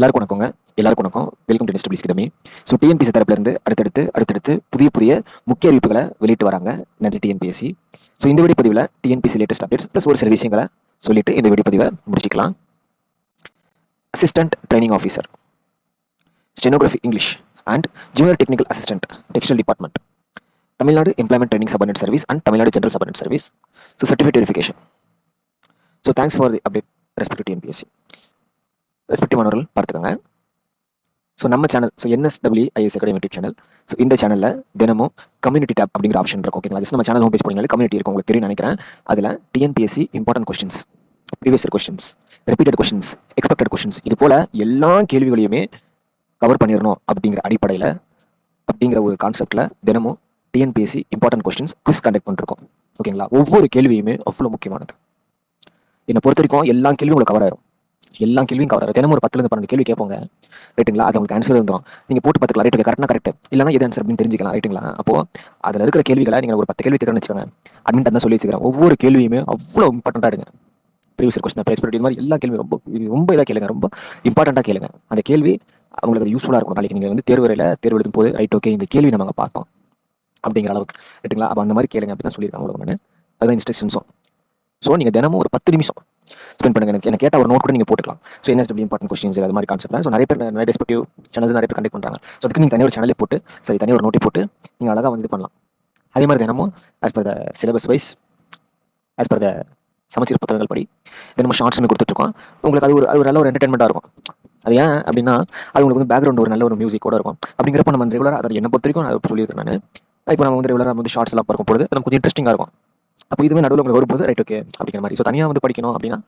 எல்லாருக்கும் வணக்கங்க. எல்லாருக்கும் வணக்கம். வெல்கம் டு நெஸ்ட் கிடமே ஸோ டிஎன்பிசி தரப்புலேருந்து அடுத்தடுத்து அடுத்தடுத்து புதிய புதிய முக்கிய அறிவிப்புகளை வெளியிட்டு வராங்க. நன்றி டிஎன்பிஎஸ்சி ஸோ இந்த வீடியோ பதிவில் டிஎன்பிசி லேட்டஸ்ட் அப்டேட்ஸ் ப்ளஸ் ஒரு சில விஷயங்களை சொல்லிட்டு இந்த வெடிப்பதிவை பதிவை முடிச்சிக்கலாம். Assistant training officer stenography English and junior technical assistant textile department Tamil Nadu employment training subordinate service and Tamil Nadu general subordinate service so certificate verification so thanks for the update respect TNPSC respective மாணவர்கள் பார்த்துக்கோங்க. So நம்ம channel so NSW IS academy YouTube channel so இந்த சேனலில் தினமும் community tape அப்படிங்கிற option இருக்கும் ஓகேங்களா just நம்ம சேனல் ஹோம் பேஜ் போனீங்களே கம்யூனிட்டி இருக்கும் உங்களுக்கு தெரியும் நினைக்கிறேன். அதில் TNPSC important questions previous questions repeated questions expected questions இது போல் எல்லா கேள்விகளையுமே கவர் பண்ணிடணும் அப்படிங்கிற அடிப்படையில் அப்படிங்கிற ஒரு கான்செப்டில் தினமும் TNPSC important questions quiz conduct பண்ணிருக்கோம் ஓகேங்களா ஒவ்வொரு கேள்வியுமே அவ்வளோ முக்கியமானது. என்னை பொறுத்த வரைக்கும் எல்லா கேள்வியும் உங்களுக்கு கவர் ஆயிரும். எல்லா கேள்வியும் கவர் ஆகும் தினமும் ஒரு பத்துலேருந்து பன்னெண்டு கேள்வி கேட்போங்க. ரைட்டுங்களா அது உங்களுக்கு ஆன்சர் வந்துடும் நீங்கள் போட்டு பார்த்துக்கலாம் ரைட்டு கரெக்டாக கரெக்ட் இல்லைனா எது ஆன்சர் அப்படின்னு தெரிஞ்சிக்கலாம் ரைட்டுங்களா அப்போ அதில் இருக்கிற கேள்விகளை நீங்கள் ஒரு பத்து கேள்வி கேட்கணும்னு வச்சுக்கோங்க. அட்மின் தான் சொல்லி வச்சுக்கிறேன். ஒவ்வொரு கேள்வியுமே அவ்வளோ இம்பார்ட்டண்ட்டாக எடுங்க. ப்ரீவியஸ் கொஸ்டின் பேஸ் இது மாதிரி எல்லா கேள்வியும் ரொம்ப ரொம்ப இதாக கேளுங்க. ரொம்ப இம்பார்ட்டண்ட்டாக கேளுங்க. அந்த கேள்வி அவங்களுக்கு அது யூஸ்ஃபுல்லாக இருக்கும். நாளைக்கு நீங்கள் வந்து தேர்வுறையில் தேர்வு எழுதும் போது ரைட் ஓகே இந்த கேள்வி நம்ம அங்கே பார்த்தோம். அப்படிங்கிற அளவுக்கு. ரைட்டுங்களா அப்போ அந்த மாதிரி கேளுங்க அப்படி தான் சொல்லியிருக்காங்க உங்களுக்கு நான் அதுதான் இன்ஸ்ட்ரக்ஷன்ஸும் ஸோ நீங்கள் தினமும் ஒரு பத்து நிமிஷம் எக்ஸ்பிளைன் பண்ணுங்க. எனக்கு எனக்கு கேட்ட ஒரு நோட் கூட நீங்கள் போட்டுக்கலாம். ஸோ என்எஸ்டபிள் இம்பார்ட்டன் கொஸ்டின்ஸ் அது மாதிரி கான்செப்ட் ஸோ நிறைய பேர் நிறைய ரெஸ்பெக்டிவ் சேனல்ஸ் நிறைய பேர் கண்டக்ட் பண்ணுறாங்க ஸோ அதுக்கு நீங்கள் தனி ஒரு சேனலே போட்டு சரி தனி ஒரு நோட்டி போட்டு நீங்கள் அழகாக வந்து இது பண்ணலாம். அதே மாதிரி தினமும் as per the syllabus wise as per the சமச்சீர் புத்தகங்கள் படி தினமும் ஷார்ட்ஸ் கொடுத்துட்ருக்கோம். உங்களுக்கு அது ஒரு அது ஒரு நல்ல ஒரு என்டர்டைன்மெண்ட்டாக இருக்கும். அது ஏன் அப்படின்னா அது உங்களுக்கு வந்து பேக்ரவுண்ட் ஒரு நல்ல ஒரு மியூசிக்கோட இருக்கும். அப்படிங்கிறப்ப நம்ம ரெகுலராக அதை என்ன பொறுத்த வரைக்கும் நான் சொல்லியிருக்கேன் நான். இப்போ நம்ம வந்து ரெகுலராக வந்து ஷார்ட்ஸ் எல்லாம் பார்க்கும் பொழுது நமக்கு கொஞ்சம் இன்ட்ரெஸ்டிங்காக இருக்கும். அப்போ இதுவே நடுவில் உங்களுக்கு வரும்போது ரைட் ஓகே அப்படிங்கிற மாதிரி. ஸோ தனியாக வந்து படிக்கணும் அப்படின்னா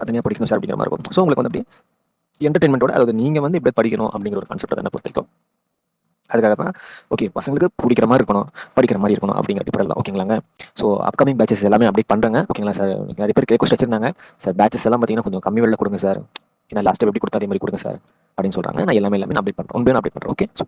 தனியாக படிக்கணும் சார் அப்படிங்கிற மாதிரி இருக்கும். ஸோ உங்களுக்கு வந்து அப்படி என்டர்டைன்மெண்ட்டோட அதாவது நீங்கள் வந்து இப்படி படிக்கணும் அப்படிங்கிற ஒரு கான்செப்ட் தான் பொறுத்திருக்கும் அதுக்காக தான் ஓகே பசங்களுக்கு பிடிக்கிற மாதிரி இருக்கணும் படிக்கிற மாதிரி இருக்கணும் அப்படிங்கிற அடிப்படையில் ஓகேங்களாங்க ஸோ அப்கமிங் பேச்சஸ் எல்லாமே அப்டேட் பண்ணுறாங்க ஓகேங்களா சார் நிறைய பேர் ரெக்வஸ்ட் வச்சிருந்தாங்க. சார் பேச்சஸ் எல்லாம் பார்த்தீங்கன்னா கொஞ்சம் கம்மி வெளில கொடுங்க சார் ஏன்னா லாஸ்ட் எப்படி கொடுத்தா அதே மாதிரி கொடுங்க சார் அப்படின்னு சொல்கிறாங்க நான் எல்லாமே எல்லாமே அப்டேட் பண்ணுறேன் ஒன்பது அப்டேட் பண்ணுறேன் ஓகே